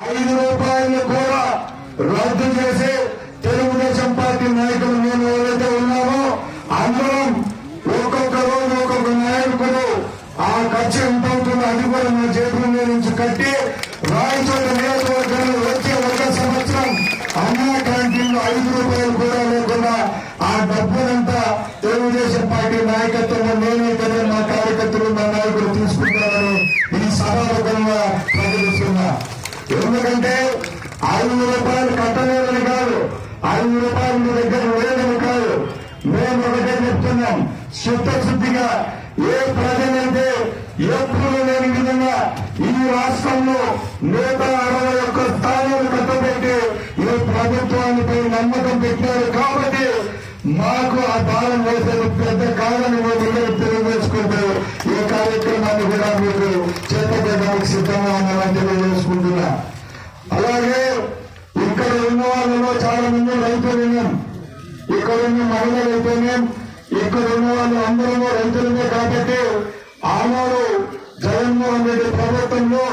ఐదు రూపాయలు కూడా రద్దు చేసి తెలుగుదేశం పార్టీ నాయకులు మేము ఎవరైతే ఉన్నామో అందరం ఒక్కొక్క రోజు ఒక్కొక్క నాయకుడు ఆ ఖర్చు ఎంత అవుతుందో అది కూడా మా చేతుల మీద నుంచి కట్టి రాయచోట నియోజకవర్గంలో వచ్చే ఒక సంవత్సరం అన్నా క్యాంటీన్లో ఐదు రూపాయలు కూడా లేకుండా ఆ డబ్బునంతా తెలుగుదేశం పార్టీ నాయకత్వంలో నేనైతేనే మా కార్యకర్తలు మా నాయకులు తీసుకుంటారని ఈ సభాముఖంగా ప్రకటిస్తున్నా ఎందుకంటే ఐదు రూపాయలు కట్టలేదని కాదు. ఐదు రూపాయలు మీ దగ్గర లేదని కాదు. మేము ఒకటే చెప్తున్నాం. శుద్ధశుద్ధిగా ఏ ప్రజలైతే ఎప్పుడు లేని విధంగా ఈ రాష్ట్రంలో నూట అరవై ఒక్క స్థానాలు కట్టబెట్టి ఈ ప్రభుత్వానికి నమ్మకం పెట్టారు కాబట్టి మాకు ఆ భారం వేసేది పెద్ద కాదని మేము తెలియజేసుకుంటూ ఈ కార్యక్రమాన్ని కూడా మీకు చేపట్టడానికి సిద్ధంగా ఉన్నామని తెలియజేసుకుంటున్నా. అలాగే ఉన్న వాళ్ళలో చాలా మంది రైతులు ఇక్కడ ఉన్న మహిళలు అయితేనే ఇక్కడ ఉన్న వాళ్ళు అందరూ రైతులనే కాబట్టి ఆనాడు జగన్మోహన్ రెడ్డి ప్రభుత్వంలో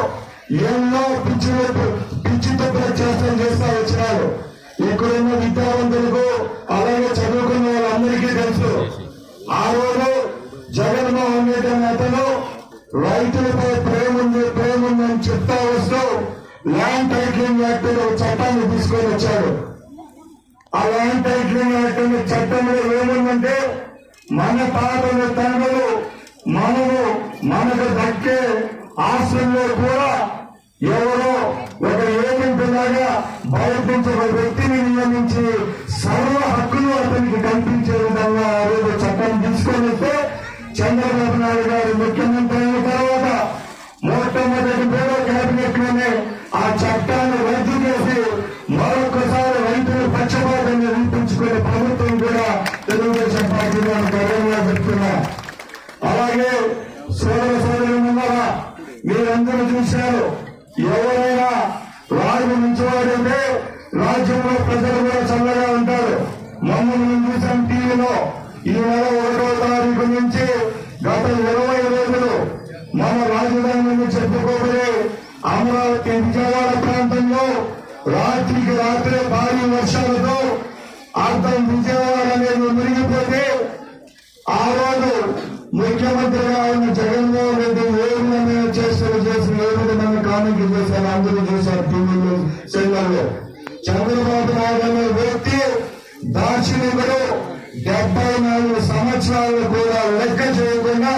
ఎన్నో పిచ్చి పిచ్చి తప్పుల చేష్టలు చేస్తా వచ్చినారు. ఇక్కడున్న విద్యావంతులకు అలాగే చదువుకున్న వాళ్ళందరికీ తెలుసు. ఆ రోజు జగన్మోహన్ రెడ్డి అనే అతను రైతులపై ల్యాండ్ టైటిలింగ్ యాక్ట్ ఒక చట్టాన్ని తీసుకొని వచ్చాడు. ఆ ల్యాండ్ టైటిలింగ్ యాక్ట్ చట్టంలో ఏముందంటే మన తాతల తండ్రులు మనము మనకు దక్కే ఆశ్రయంలో కూడా ఎవరో ఒక ఏజెంట్ లాగా బయటించే ఒక వ్యక్తిని నియమించి చూశారు ఎవరైనా రాజు నుంచివాడంటే రాజ్యంలో ప్రజలు కూడా చల్లగా ఉంటారు. మమ్మల్ని చూసాం టీవీలో. ఈ నెల ఒకటో తారీఖు నుంచి గత ఇరవై రోజులు మన రాజధానిని చెప్పుకోబడే అమరావతి విజయవాడ ప్రాంతంలో రాత్రికి రాత్రే భారీ వర్షాలతో అర్థం విజయవాడ అనేది మునిగిపోతే ఆ రోజు ముఖ్యమంత్రిగా ఉన్న జగన్మోహన్ విధమైన చేశారు అందరూ చూశారు టీవీలో సెల్లలో చంద్రబాబు నాయుడు అనే వ్యక్తి దార్శనికుడు డెబ్బై నాలుగు సంవత్సరాలు కూడా లెక్క చేయకుండా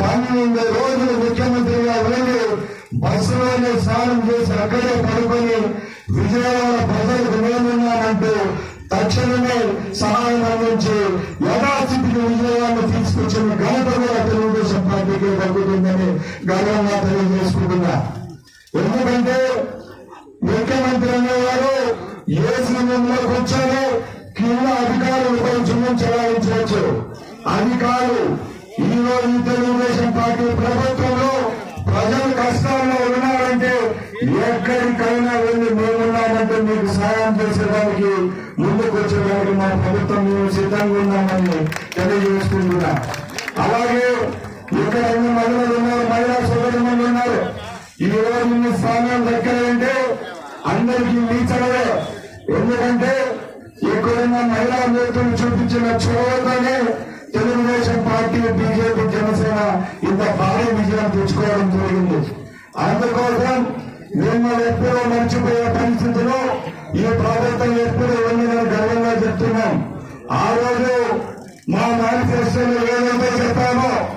పన్నెండు రోజులు ముఖ్యమంత్రిగా వెళ్ళి బస్సులోనే స్నానం చేసి అక్కడే పడుకొని విజయవాడ ప్రజలకు నేనున్నానంటూ తక్షణమే సహాయం అందించి యథాస్థితికి విజయవాడను తీసుకొచ్చిన ఘనత కూడా తెలుగుదేశం పార్టీకి దక్కుతుందని గర్వంగా తెలియజేశారు ఎందుకంటే ముఖ్యమంత్రి అనేవారు ఏ సమయంలో కూర్చొని కింద అధికారులపై చుమ్మం చెలాయించవచ్చు. అధికారులు కాదు ఈ రోజు తెలుగుదేశం పార్టీ ప్రభుత్వంలో ప్రజలు కష్టాల్లో ఉన్నారంటే ఎక్కడికైనా వెళ్ళి మేమున్నామంటే మీకు సాయం చేసేదానికి ముందుకు వచ్చేదానికి మా ప్రభుత్వం మేము సిద్ధంగా ఉన్నామని తెలియజేసుకుంటున్నా అలాగే ఇక్కడ ఉన్న మహిళలు ఈ రోజు మీ స్థానాలు దక్కాయంటే అందరికీ మీ చదవే ఎందుకంటే ఇక్కడున్న మహిళా నేతలు చూపించిన చొరవతోనే తెలుగుదేశం పార్టీ బీజేపీ జనసేన ఇంత భారీ విజయం తెచ్చుకోవడం జరిగింది. అందుకోసం మిమ్మల్ని ఎప్పుడూ మర్చిపోయే పరిస్థితిలో ఈ ప్రభుత్వం ఎప్పుడు ఉందని గర్వంగా చెప్తున్నాం. ఆ రోజు మా మేనిఫెస్టోలో